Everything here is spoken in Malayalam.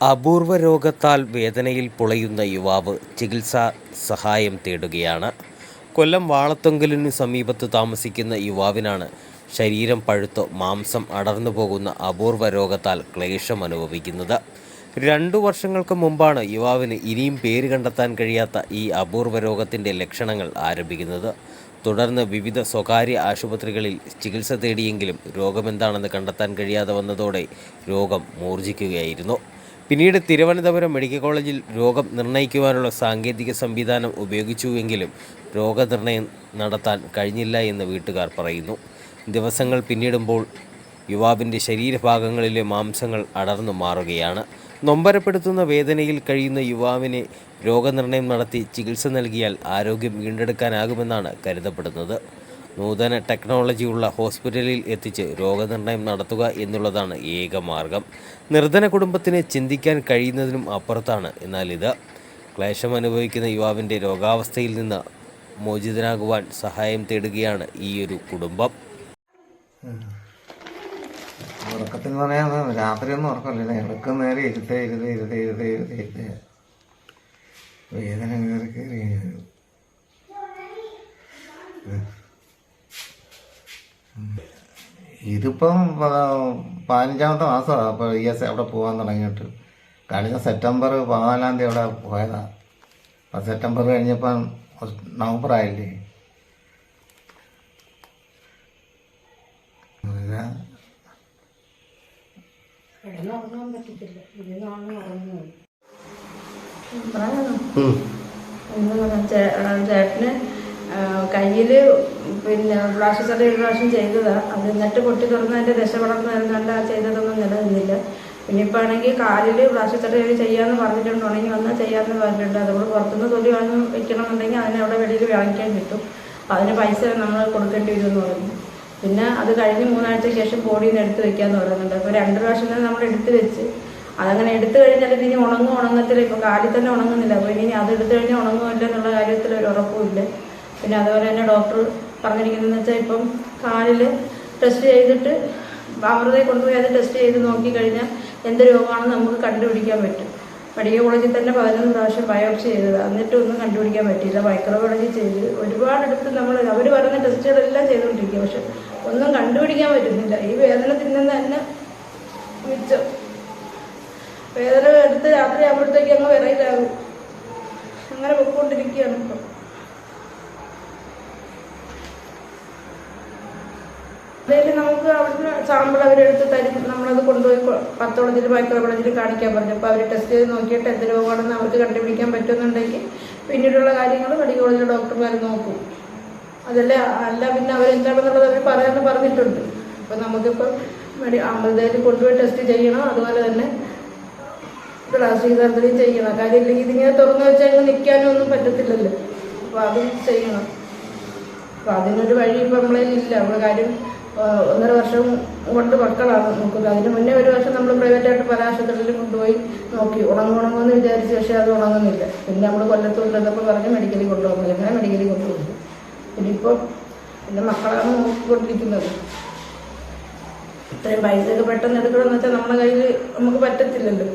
അപൂർവ രോഗത്താൽ വേദനയിൽ പുളയുന്ന യുവാവ് ചികിത്സാ സഹായം തേടുകയാണ്. കൊല്ലം വാളത്തൊങ്കലിനു സമീപത്ത് താമസിക്കുന്ന യുവാവിനാണ് ശരീരം പഴുത്ത് മാംസം അടർന്നു പോകുന്ന അപൂർവ രോഗത്താൽ ക്ലേശം അനുഭവിക്കുന്നത് രണ്ടു വർഷങ്ങൾക്ക് മുമ്പാണ് യുവാവിന് ഇനിയും പേര് കണ്ടെത്താൻ കഴിയാത്ത ഈ അപൂർവ രോഗത്തിന്റെ ലക്ഷണങ്ങൾ ആരംഭിക്കുന്നത്. തുടർന്ന് വിവിധ സ്വകാര്യ ആശുപത്രികളിൽ ചികിത്സ തേടിയെങ്കിലും രോഗമെന്താണെന്ന് കണ്ടെത്താൻ കഴിയാതെ വന്നതോടെ രോഗം മൂർജിക്കുകയായിരുന്നു. പിന്നീട് തിരുവനന്തപുരം മെഡിക്കൽ കോളേജിൽ രോഗം നിർണയിക്കുവാനുള്ള സാങ്കേതിക സംവിധാനം ഉപയോഗിച്ചുവെങ്കിലും രോഗനിർണയം നടത്താൻ കഴിഞ്ഞില്ല എന്ന് വീട്ടുകാർ പറയുന്നു. ദിവസങ്ങൾ പിന്നിടുമ്പോൾ യുവാവിന്റെ ശരീരഭാഗങ്ങളിലെ മാംസങ്ങൾ അടർന്നു മാറുകയാണ്. നൊമ്പരപ്പെടുത്തുന്ന വേദനയിൽ കഴിയുന്ന യുവാവിനെ രോഗനിർണയം നടത്തി ചികിത്സ നൽകിയാൽ ആരോഗ്യം വീണ്ടെടുക്കാനാകുമെന്നാണ് കരുതപ്പെടുന്നത്. നൂതന ടെക്നോളജിയുള്ള ഹോസ്പിറ്റലിൽ എത്തിച്ച് രോഗനിർണയം നടത്തുക എന്നുള്ളതാണ് ഏക മാർഗം. നിർധന കുടുംബത്തിന് ചിന്തിക്കാൻ കഴിയുന്നതിനും അപ്പുറത്താണ്. എന്നാൽ ഇത് ക്ലേശം അനുഭവിക്കുന്ന യുവാവിന്റെ രോഗാവസ്ഥയിൽ നിന്ന് മോചിതനാകുവാൻ സഹായം തേടുകയാണ് ഈ ഒരു കുടുംബം. ഉറക്കത്തിന് പറയാൻ രാത്രിയൊന്നും ഉറക്കമില്ല. ഇടയ്ക്ക് നേരെ ഇരുത്തേ ഇരുതേ ഇരുതേ ഇരുതേ ഇരുതേ ഇരുതേ വേദന കയറി കയറി. ഇതിപ്പം പതിനഞ്ചാമത്തെ മാസമാണ് അപ്പോൾ ഇ എസ് അവിടെ പോകാൻ തുടങ്ങിയിട്ട്. കഴിഞ്ഞ സെപ്റ്റംബർ പതിനാലാം തീയതി അവിടെ പോയതാ. അപ്പം സെപ്റ്റംബർ കഴിഞ്ഞപ്പം നവംബർ ആയില്ലേ? ചേട്ടന് കയ്യിൽ പിന്നെ ഫ്ലാഷ് സർജറി ഒരു പ്രാവശ്യം ചെയ്തതാണ് അത് എന്നിട്ട് പൊട്ടി തുറന്നതിന്റെ ദശ വളർന്നു വരുന്നുണ്ട് ആ ചെയ്തതൊന്നും നിലനിന്നില്ല. പിന്നെ ഇപ്പോൾ ആണെങ്കിൽ കാലിൽ ഫ്ലാഷ് സർജറി ചെയ്യാമെന്ന് പറഞ്ഞിട്ടുണ്ട്. ഉണങ്ങി വന്നാൽ ചെയ്യാമെന്ന് പറഞ്ഞിട്ടുണ്ട്. അതുകൊണ്ട് പുറത്തുനിന്ന് തൊലി വാങ്ങി വെക്കണമെന്നുണ്ടെങ്കിൽ അതിനെ അവിടെ വെളിയിൽ വാങ്ങിക്കാൻ കിട്ടും. അതിന് പൈസ നമ്മൾ കൊടുക്കേണ്ടി വരുമെന്ന് പറഞ്ഞു. പിന്നെ അത് കഴിഞ്ഞ് മൂന്നാഴ്ചയ്ക്ക് ശേഷം ബോഡിയിൽ നിന്ന് എടുത്ത് വെക്കാമെന്ന് പറയുന്നുണ്ട്. അപ്പോൾ രണ്ട് പ്രാവശ്യം തന്നെ നമ്മൾ എടുത്ത് വെച്ച്. അതങ്ങനെ എടുത്തു കഴിഞ്ഞാൽ ഇനി ഉണങ്ങും ഉണങ്ങത്തില്ല. ഇപ്പോൾ കാലിൽ തന്നെ ഉണങ്ങുന്നില്ല. അപ്പോൾ ഇനി അത് എടുത്തു കഴിഞ്ഞാൽ ഉണങ്ങുമില്ല എന്നുള്ള കാര്യത്തിൽ ഒരു ഉറപ്പുമില്ല പിന്നെ അതുപോലെ തന്നെ ഡോക്ടർ പറഞ്ഞിരിക്കുന്നതെന്ന് വെച്ചാൽ ഇപ്പം കാലിൽ ടെസ്റ്റ് ചെയ്തിട്ട് അമൃതയെ കൊണ്ടുപോയി അത് ടെസ്റ്റ് ചെയ്ത് നോക്കി കഴിഞ്ഞാൽ എന്ത് രോഗമാണെന്ന് നമുക്ക് കണ്ടുപിടിക്കാൻ പറ്റും. മെഡിക്കൽ കോളേജിൽ തന്നെ പതിനൊന്ന് പ്രാവശ്യം ബയോപ്സി ചെയ്തത്. എന്നിട്ടും ഒന്നും കണ്ടുപിടിക്കാൻ പറ്റിയില്ല. മൈക്രോബയോളജി ചെയ്ത് ഒരുപാടെടുത്ത് നമ്മൾ അവർ പറഞ്ഞ ടെസ്റ്റുകളെല്ലാം ചെയ്തുകൊണ്ടിരിക്കുക പക്ഷെ ഒന്നും കണ്ടുപിടിക്കാൻ പറ്റുന്നില്ല. ഈ വേദന തിന്നുന്ന തന്നെ മിച്ചം. വേദന എടുത്ത് രാത്രി ആകുമ്പോഴത്തേക്ക് അങ്ങ് വിറയിലാകും. അങ്ങനെ പൊക്കോണ്ടിരിക്കുകയാണ് ഇപ്പം. സാമ്പിൾ അവരെടുത്ത് തരും. നമ്മളത് കൊണ്ടുപോയി പത്തോളജിൽ മൈക്രോബയോളജിയിൽ കാണിക്കാൻ പറഞ്ഞു. അപ്പോൾ അവർ ടെസ്റ്റ് ചെയ്ത് നോക്കിയിട്ട് എന്ത് രോഗമാണെന്ന് അവർക്ക് കണ്ടുപിടിക്കാൻ പറ്റുമെന്നുണ്ടെങ്കിൽ പിന്നീടുള്ള കാര്യങ്ങൾ മെഡിക്കൽ കോളേജിലെ ഡോക്ടർമാർ നോക്കും. അതല്ല അല്ല പിന്നെ അവരെന്താണെന്നുള്ളത് അവർ പറയാമെന്ന് പറഞ്ഞിട്ടുണ്ട്. അപ്പോൾ നമുക്കിപ്പം മെഡി അമൃതയിൽ കൊണ്ടുപോയി ടെസ്റ്റ് ചെയ്യണം. അതുപോലെ തന്നെ പ്ലാസ്റ്റിക് സർജറി ചെയ്യണം. കാര്യം ഇല്ലെങ്കിൽ ഇതിങ്ങനെ തുറന്നു വെച്ചാൽ നിൽക്കാനും ഒന്നും പറ്റത്തില്ലല്ലോ. അപ്പോൾ അത് ചെയ്യണം. അപ്പോൾ അതിനൊരു വഴി ഇപ്പം നമ്മളെ ഇല്ല. നമ്മുടെ കാര്യം ഒന്നര വർഷം കൊണ്ട് മക്കളാണ് നോക്കുന്നത് അതിന് മുന്നേ ഒരു വർഷം നമ്മൾ പ്രൈവറ്റായിട്ട് പല ആശുപത്രികളിൽ കൊണ്ടുപോയി നോക്കി. ഉണങ്ങുണങ്ങുമെന്ന് വിചാരിച്ച് പക്ഷേ അത് ഉണങ്ങുന്നില്ല. പിന്നെ നമ്മൾ കൊല്ലത്തൂരിലെന്നപ്പോൾ പറഞ്ഞ് മെഡിക്കലിൽ കൊണ്ടുപോകുന്നില്ല. അങ്ങനെ മെഡിക്കലിൽ കൊണ്ടുപോകുന്നു. പിന്നെ ഇപ്പോൾ എന്റെ മക്കളാണ് നോക്കിക്കൊണ്ടിരിക്കുന്നത്. ഇത്രയും പൈസയൊക്കെ പെട്ടെന്ന് എടുക്കണമെന്ന് വെച്ചാൽ നമ്മുടെ കയ്യിൽ നമുക്ക് പറ്റത്തില്ലല്ലോ.